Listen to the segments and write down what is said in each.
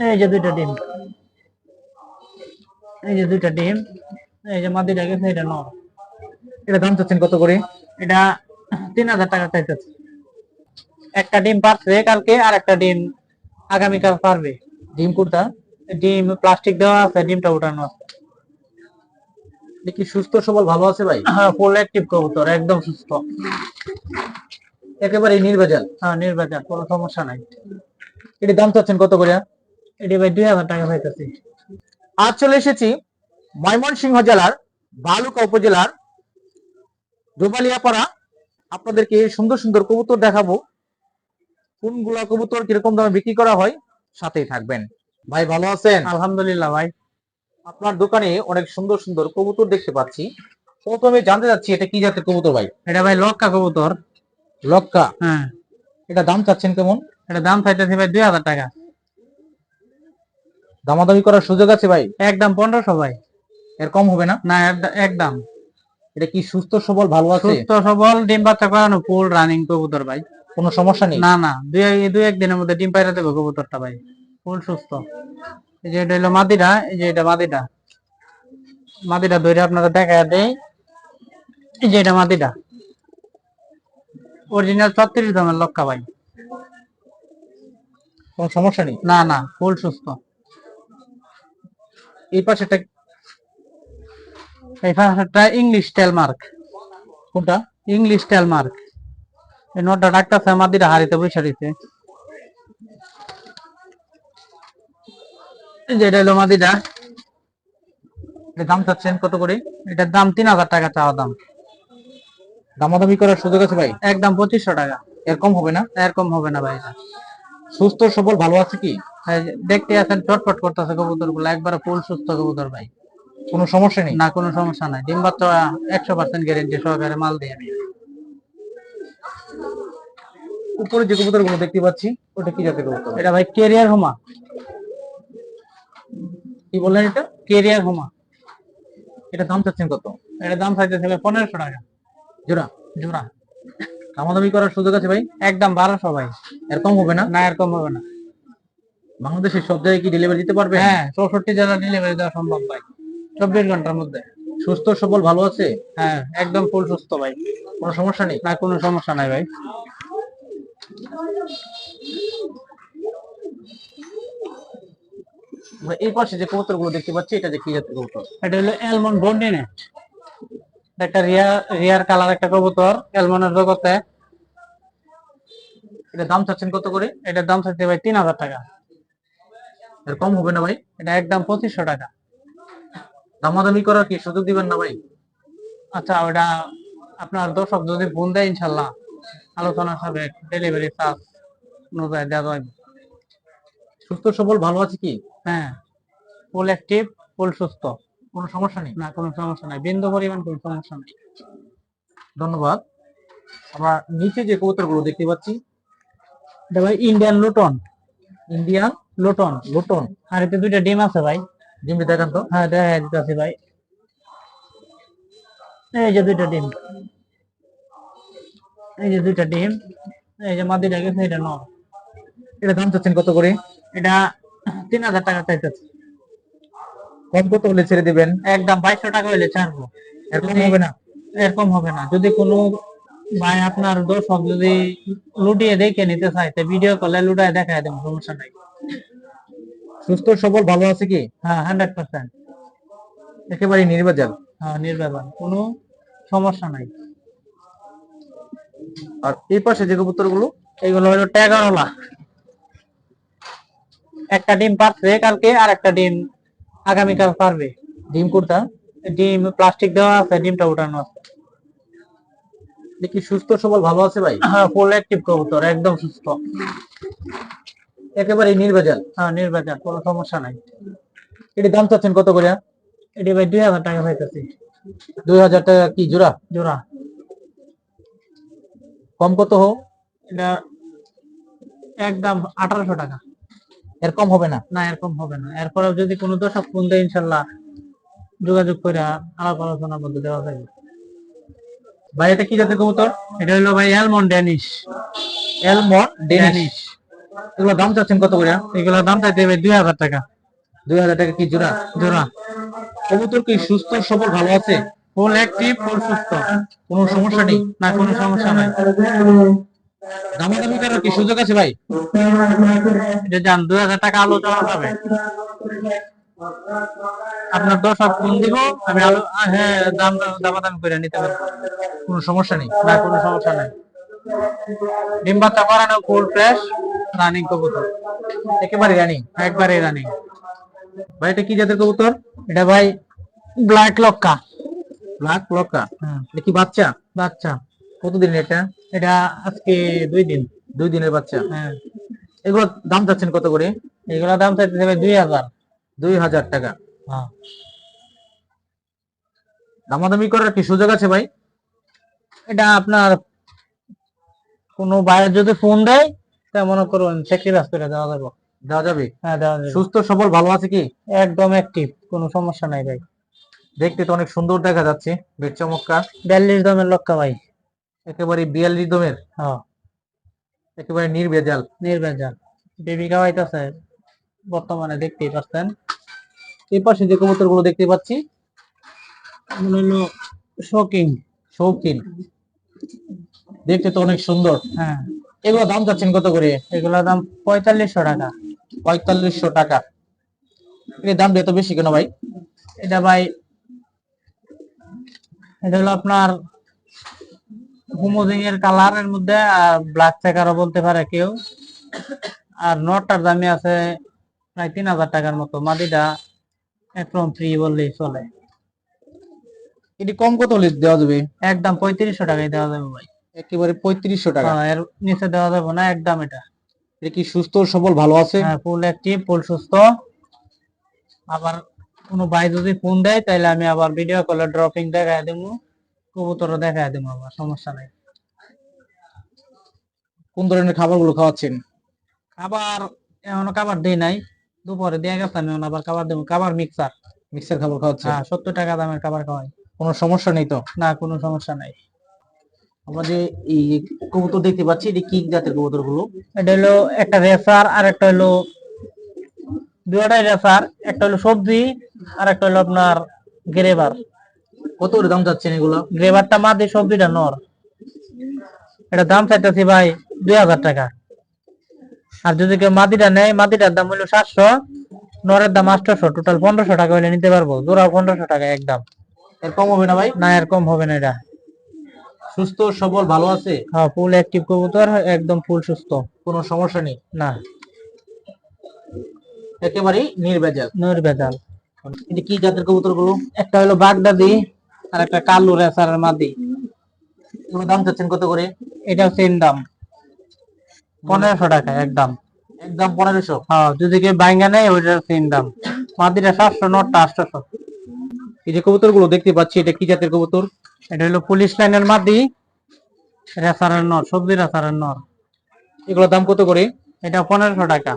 এই যে দুইটা ডিম। এই যে দুইটা ডিম এই যে মাদিটা গেছে এটা নর এটা দাম চাচ্ছেন কত করে? এটা তিন হাজার টাকা চাইতেছে। একটা ডিম পারছে কালকে আর একটা ডিম আগামীকাল পারবে। ডিম কুর্তা ডিম প্লাস্টিক দেওয়া আছে ডিমটা উঠানো আছে। কি সুস্থ সবল ভালো আছে ভাই? হ্যাঁ ফুল অ্যাক্টিভ কবুতর একদম সুস্থ। একেবারে নির্ভেজাল। হ্যাঁ নির্বাচন কোনো সমস্যা নাই। এটি দাম চাচ্ছেন কত করে? এটি ভাই দুই হাজার টাকা পাইতেছি আজ চলে এসেছি ময়মনসিংহ জেলার বালুকা উপজেলার ডোবালিয়াপাড়া। আপনাদেরকে সুন্দর সুন্দর কবুতর দেখাবো। কোনগুলা কবুতর কীরকম দামে বিক্রি করা হয় সাথেই থাকবেন। ভাই ভালো আছেন? আলহামদুলিল্লাহ ভাই। আপনার দোকানে অনেক সুন্দর সুন্দর কবুতর দেখতে পাচ্ছি। প্রথমে জানতে চাচ্ছি এটা কি জাতের কবুতর ভাই? এটা ভাই লক্কা কবুতর। লক্কা? হ্যাঁ। এটা দাম চাচ্ছেন কেমন? এটা দাম চাইতেছি ভাই দুই হাজার টাকা। দামাদামি করার সুযোগ আছে ভাই? একদম পনেরোশো ভাই। এর কম হবে না? না একদম এটা কি সুস্থ সবল ভালো আছে? সুস্থ সবল ডিম বাচ্চা করানো ফুল রানিং কবুতর ভাই। কোনো সমস্যা নেই? না না দুই দুই একদিনের মধ্যে ডিম পাইরা দেবো কবুতরটা ভাই। ফুল সুস্থ। এই যে এটা হলো মাদিটা এই যে এটা মাদিটা মাদিটা ধরে আপনারা দেখা দেই। এই যে এটা মাদিটা অরিজিনাল ছত্রিশ দামের লক্কা ভাই। কোনো সমস্যা নেই? না না ফুল সুস্থ। এই পাশে এটা এই ফার্স্টটা ইংলিশ টেল মার্ক কোনটা? ইংলিশ টেল মার্ক এই নোটটা ডাক্তার মাদিটা হারিতে বসে দিতে এই যে এটা হলো মাদিটা দাম চাচ্ছেন কত করে? এটার দাম তিন হাজার টাকা চাওয়া দাম। দামাদামি করার সুযোগ আছে ভাই? একদম পঁচিশশো টাকা। এর কম হবে না? এরকম হবে না ভাই সুস্থ সবল ভালো আছে কি? দেখতে আছেন চটপট করতেছে কবুতরগুলো একবারে ফুল সুস্থ কবুতর ভাই। কোনো সমস্যা নেই? না কোনো সমস্যা নাই। ডিম বাচ্চা একশো পার্সেন্ট গ্যারেন্টি সহকারে মাল দিয়ে আমি। উপরে যে কবুতরগুলো দেখতে পাচ্ছি ওটা কি জাতের কবুতর? এটা ভাই কেরিয়ার হোমা কি বললেন এটা? কেরিয়ার হোমা এটা দাম চাচ্ছেন কত? এটা দাম চাইতেছে ভাই পনেরোশো টাকা। জোড়া? জোড়া। দামাদামি করার সুযোগ আছে ভাই? একদম বারোশো ভাই। এরকম হবে না? না এরকম হবে না। বাংলাদেশের সব জায়গায় কি ডেলিভারি দিতে পারবে? হ্যাঁ চৌষট্টি জেলা ডেলিভারি দেওয়া সম্ভব ভাই। চব্বিশ ঘণ্টার মধ্যে। সুস্থ সবল ভালো আছে? হ্যাঁ একদম ফুল সুস্থ ভাই। কোনো সমস্যা নেই? না কোনো সমস্যা নাই ভাই। এই পাশে যে কবুতরগুলো দেখতে পাচ্ছি এটা যে কি জাতের কবুতর? এটা হলো অ্যালমন্ড বন্ডিনেট একটা রিয়ার রিয়ার কালার একটা কবুতর অ্যালমন্ডের জগতে। এটা দাম চাচ্ছেন কত করে? এটার দাম থাকতে ভাই তিন হাজার টাকা। এর কম হবে না ভাই। এটা একদম পঁচিশশো টাকা। দামাদামি করার কি সুযোগ দিবেন না ভাই? আচ্ছা ওটা আপনার দর্শক যদি ফোন দেয় ইনশাল্লাহ আলোচনা হবে। ডেলিভারি চার্জ অনুযায়ী দেওয়া যাবে। সুস্থ সবল ভালো আছে কি? হ্যাঁ ফুল অ্যাক্টিভ ফুল সুস্থ। কোনো সমস্যা নেই? না কোনো সমস্যা নাই। বিন্দু পরিমাণ কোনো সমস্যা নেই। ধন্যবাদ। আমরা নিচে যে কবুতরগুলো দেখতে পাচ্ছি এটা ভাই Indian Luton Indian lotan lotan. আর এতে দুইটা ডিম আছে ভাই। ডিমটি দেখান তো? হ্যাঁ দেখা দিতেছি ভাই। এই যে দুইটা ডিম। এই যে দুইটা ডিম এই যে মাদিটা গেছে এটা নর। এটা দাম চাচ্ছেন কত করে? এটা তিন হাজার টাকা চাইতেছে। কম কত হলে ছেড়ে দিবেন? একদম বাইশশো টাকা হলে ছাড়বো। এরকম হবে না? এরকম হবে না। যদি কোনো ভাই আপনার দর্শক যদি লুটিয়ে দেখে নিতে চাই তো ভিডিও কলে লুটায় দেখায় দেবো সমস্যা নাই। সুস্থ সবল ভালো আছে কি? হ্যাঁ হান্ড্রেড পার্সেন্ট একেবারে নির্বাচন হ্যাঁ নির্বাচন কোনো সমস্যা নাই। আর এই পাশে যে কবুতরগুলো এগুলো হলো ট্যাগারওয়ালা। একটা ডিম পারছে কালকে আর একটা ডিম আগামীকাল পারবে। ডিম কুর্তা ডিম প্লাস্টিক দেওয়া আছে ডিমটা উঠানো আছে। দেখি সুস্থ সবল ভালো আছে ভাই? হ্যাঁ ফুল অ্যাক্টিভ কবুতর একদম সুস্থ। একেবারে নির্বাচন হ্যাঁ নির্বাচন কোনো সমস্যা নাই। এটি দাম চাচ্ছেন কত করে এটি ভাই দুই হাজার টাকা পাইতেছি দুই হাজার টাকা কি জোড়া? জোড়া। কম কত হোক এটা একদম আঠারোশো টাকা। এর কম হবে না? না এরকম হবে না। এরপরে যদি কোনো দর্শক ফোন দেয় ইনশাল্লাহ যোগাযোগ করে আলাপ আলোচনার মধ্যে দেওয়া যাবে ভাই এটা কি জাতের কবুতর? এটা হলো ভাই almond Danish almond Danish Danish এগুলো দাম চাচ্ছেন কত করে? এগুলোর দাম চাইতে হবে দুই হাজার টাকা। দুই হাজার টাকা কি জোড়া? জোড়া। কবুতর কি সুস্থ সবল ভালো আছে? ফুল অ্যাক্টিভ ফুল সুস্থ। কোনো সমস্যা নেই। না কোনো সমস্যা নাই। দামাদামি করার কি সুযোগ আছে ভাই? এটা যান দুই হাজার টাকা আলোচনা যাবে আপনার দশ হাত ফোন দিব আমি আলো হ্যাঁ দাম দামাদামি করে নিতে পারব। কোনো সমস্যা নেই। না কোনো সমস্যা নাই। ডিম বাচ্চা করানো ফুল ফ্রেশ রানিং কবুতর। একেবারে জানি একবারে রানিং ভাই এটা কি জাতের কবুতর? এটা ভাই ব্ল্যাক লক্কা। ব্ল্যাক লক্কা? হ্যাঁ। এটা কি বাচ্চা? বাচ্চা। কতদিন এটা? এটা আজকে দুই দিন। দুই দিনের বাচ্চা? হ্যাঁ। এগুলো দাম চাচ্ছেন কত করে? এগুলোর দাম চাইতে হবে দুই হাজার। দুই হাজার টাকা। হ্যাঁ। দামাদামি করার কি সুযোগ আছে ভাই? এটা আপনার কোনো বাইরে যদি ফোন দেয় তা মনে করুন স্যাক্রিফাইস করে দেওয়া যাবে? দেওয়া যাবে? হ্যাঁ দেওয়া যাবে। সুস্থ সবল ভালো আছে কি? একদম অ্যাক্টিভ কোনো সমস্যা নাই ভাই। দেখতে তো অনেক সুন্দর দেখা যাচ্ছে বেশ চমৎকার। বিয়াল্লিশ দমের লক্কা ভাই। একেবারে বিয়াল্লিশ দমের? হ্যাঁ। একেবারে নির্ভেজাল। নির্ভেজাল। বেবি খাওয়াইতেছে বর্তমানে দেখতেই পাচ্ছেন। এই পাশে যে কবুতরগুলো দেখতে পাচ্ছি শোকিং শৌখিন। দেখতে তো অনেক সুন্দর। হ্যাঁ। এগুলো দাম চাচ্ছেন কত করে? এগুলোর দাম পঁয়তাল্লিশশো টাকা। পঁয়তাল্লিশশো টাকা। এর দাম এত বেশি কেন ভাই? এটা ভাই এটা হলো আপনার হোমোজিং এর কালারের মধ্যে আর ব্ল্যাক চেকারও বলতে পারে কেউ। আর নটটার দামই আছে প্রায় তিন হাজার টাকার মতো। মাদিটা একদম ফ্রি বললেই চলে। এটি কম কত হলে দেওয়া যাবে? একদম পঁয়ত্রিশশো টাকায় দেওয়া যাবে ভাই। একেবারে পঁয়ত্রিশশো টাকা। হ্যাঁ, এর নিচে দেওয়া যাবে না একদম এটা। এটা কি সুস্থ সবল ভালো আছে? হ্যাঁ ফুল অ্যাক্টিভ ফুল সুস্থ। আবার কোনো ভাই যদি ফোন দেয় তাহলে আমি আবার ভিডিও কলে ড্রপিং দেখায় দেবো কবুতরও দেখায় দেবো আবার সমস্যা নাই। কোন ধরনের খাবারগুলো খাওয়াচ্ছেন? খাবার এখনও খাবার দিই নাই। দুপুরে দিয়ে গেছে আমি আবার খাবার দেবো খাবার মিক্সার মিক্সার খাবার খাওয়াচ্ছেন? হ্যাঁ সত্তর টাকা দামের খাবার খাওয়াই। কোনো সমস্যা নেই তো? না কোনো সমস্যা নাই। আমাদের এই কবুতর দেখতে পাচ্ছি এটি কি জাতের কবুতরগুলো এটা হলো একটা রেসার আর একটা হলো দুটাই রেসার একটা হলো সবজি আর একটা হলো আপনার গ্রেভার। কত করে দাম যাচ্ছেন এগুলো? গ্রেভারটা মাদি সবজিটা নর। এটা দাম চাইতেছি ভাই দুই হাজার টাকা। আর যদি কেউ মাদিটা নেয় মাদিটার দাম হলো সাতশো নরের দাম আটশোশো টোটাল পনেরোশো টাকা হলে নিতে পারব। জোড়াও পনেরোশো টাকা একদম। এর কম হবে না ভাই? না এর কম হবে না এটা। সুস্থ সবল ভালো আছে? হ্যাঁ ফুল অ্যাক্টিভ কবুতর একদম ফুল সুস্থ। কোনো সমস্যা নেই? না। একেবারেই নির্ভেজাল। নির্ভেজাল। এটি কি জাতের কবুতরগুলো একটা হলো বাগদাদি আর একটা কালু রেসারের মাদি। এগুলো দাম চাচ্ছেন কত করে? এটাও সেম দাম। পনেরোশো টাকা একদম একদম পনেরোশো? হ্যাঁ যদি কেউ বাইঙ্গা নেয় ওইটার সেম দাম। মাদিটা সাতশো নটটা আটশোশো। এই যে কবুতরগুলো দেখতে পাচ্ছি এটা কি জাতের কবুতর? এটা হলো পুলিশ লাইনের মাদি রেসারের নর সবজি রেসারের নর। এগুলো দাম কত করে? এটা পনেরোশো টাকা।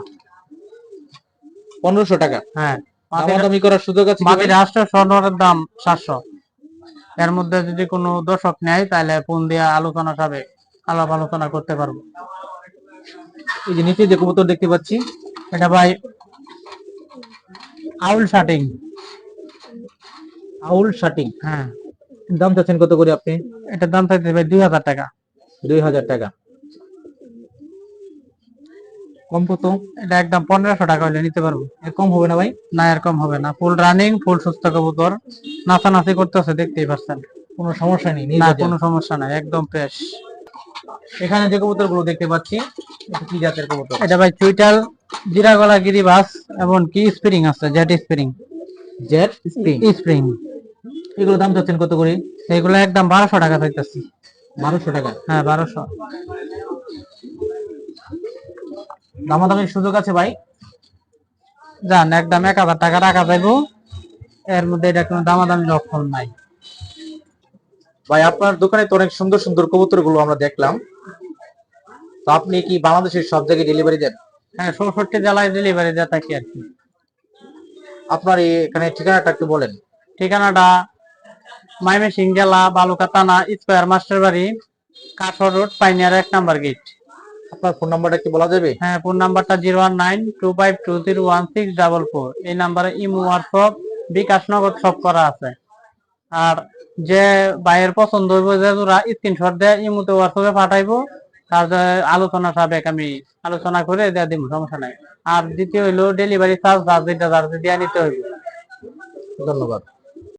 পনেরোশো টাকা? হ্যাঁ। দামাদামি করার সুযোগ আছে মাদির আটশো নরের দাম সাতশো। এর মধ্যে যদি কোনো দর্শক নেয় তাহলে ফোন দিয়ে আলোচনা যাবে আলাপ আলোচনা করতে পারব। এই যে নিচে যে কবুতর দেখতে পাচ্ছি এটা ভাই আউল শাটিং। আউল শাটিং। হ্যাঁ। দাম চাচ্ছেন কত করে আপনি? এটার দাম চাইতে ভাই দুই হাজার টাকা। দুই হাজার টাকা। কম কত? এটা একদম পনেরোশো টাকা হলে নিতে পারব। এর কম হবে না ভাই? না এরকম হবে না। ফুল রানিং ফুল সুস্থ কবুতর। নাচানাচি করতেছে দেখতেই পাচ্ছেন। কোনো সমস্যা নেই না কোনো সমস্যা নাই একদম ফ্রেশ এখানে যে কবুতরগুলো দেখতে পাচ্ছি এটা কি জাতের কবুতর? এটা ভাই চুইটাল জিরা গলা গিরিবাস এবং কি স্প্রিং আছে? Jet spring jet spring spring এগুলো দাম চাচ্ছেন কত করে? এগুলো একদম বারোশো টাকা চাইতেছি বারোশো টাকা? হ্যাঁ বারোশো। দামাদামির সুযোগ আছে ভাই? যান একদম এক হাজার টাকা রাখা যাইব। এর মধ্যে এটা কোনো দামাদামি লক্ষণ নাই। ভাই আপনার দোকানে তো অনেক সুন্দর সুন্দর কবুতরগুলো আমরা দেখলাম। তো আপনি কি বাংলাদেশের সব জায়গায় ডেলিভারি দেন? হ্যাঁ চৌষট্টি জেলায় ডেলিভারি দেওয়া থাকি আর কি। আপনার এখানে ঠিকানাটা একটু বলেন। ঠিকানাটা ময়মনসিং জেলা বালুকা থানা স্কোয়ার মাস্টার বাড়ি কাঠর রোড পাইনিয়ার এক নাম্বার গেট। আপনার ফোন নাম্বারটা কি বলা যাবে? হ্যাঁ ফোন নাম্বারটা zero one nine two five two zero one six double four. এই নাম্বারে ইমো হোয়াটসঅ্যাপ বিকাশ নগদ সব করা আছে। আর যে ভাইয়ের পছন্দ হইব যে তোরা স্ক্রিনশট দেয় ইমোতে হোয়াটসঅ্যাপে পাঠাইবো তার আলোচনা সাবেক আমি আলোচনা করে দেয়া দিব সমস্যা নাই। আর দ্বিতীয় হইল ডেলিভারি চার্জ যেটা যার দিয়ে নিতে হইব। ধন্যবাদ।